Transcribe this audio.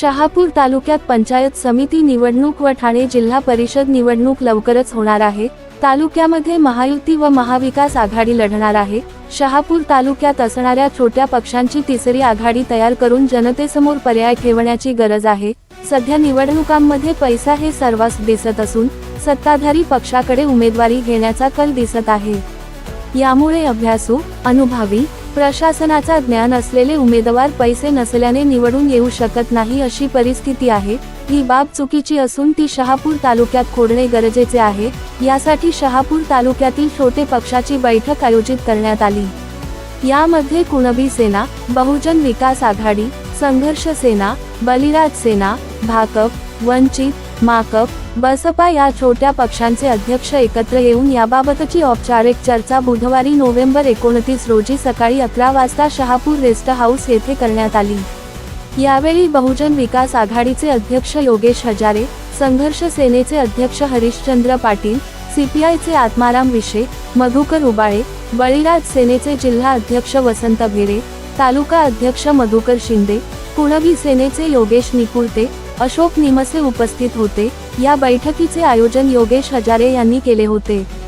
शहापूर तालुक्यात पंचायत समिती निवडणूक व ठाणे जिल्हा परिषद निवडणूक लवकरच होणार आहे. तालुक्यामध्ये महायुती व महाविकास आघाडी लढणार आहे. शहापूर तालुक्यात असणाऱ्या छोट्या पक्षांची तिसरी आघाडी तयार करून जनतेसमोर पर्याय ठेवण्याची गरज आहे. सध्या निवडणुकांमध्ये पैसा हे सर्वांस दिसत असून सत्ताधारी पक्षाकडे उमेदवारी घेण्याचा कल दिसत आहे. यामुळे अभ्यासू अनुभवी प्रशासनाचा ज्ञान असलेले उमेदवार पैसे नसल्याने निवडून येऊ शकत नाही अशी परिस्थिती आहे. ही बाब चुकीची असून ती शहापूर तालुक्यात खोडणे गरजेचे आहे. यासाठी शहापूर तालुक्यातील छोटे पक्षाची बैठक आयोजित करण्यात आली. यामध्ये कुणबी सेना बहुजन विकास आघाडी संघर्ष सेना बलिराज सेना भाकप वंचित माकप बसपा या छोट्या पक्षांचे अध्यक्ष एकत्र येऊन याबाबतची औपचारिक चर्चा बुधवारी नोव्हेंबर एकोणतीस रोजी सकाळी अकरा वाजता शहापूर रेस्ट हाऊस येथे करण्यात आली. यावेळी बहुजन विकास आघाडीचे अध्यक्ष योगेश हजारे संघर्ष सेनेचे अध्यक्ष हरिश्चंद्र पाटील सीपीआयचे आत्माराम विशे मधुकर उबाळे बळीराज सेनेचे जिल्हा अध्यक्ष वसंत भेरे तालुका अध्यक्ष मधुकर शिंदे कुणबी सेनेचे योगेश निकुळते अशोक निमसे उपस्थित होते. या बैठकीचे आयोजन योगेश हजारे यांनी केले होते.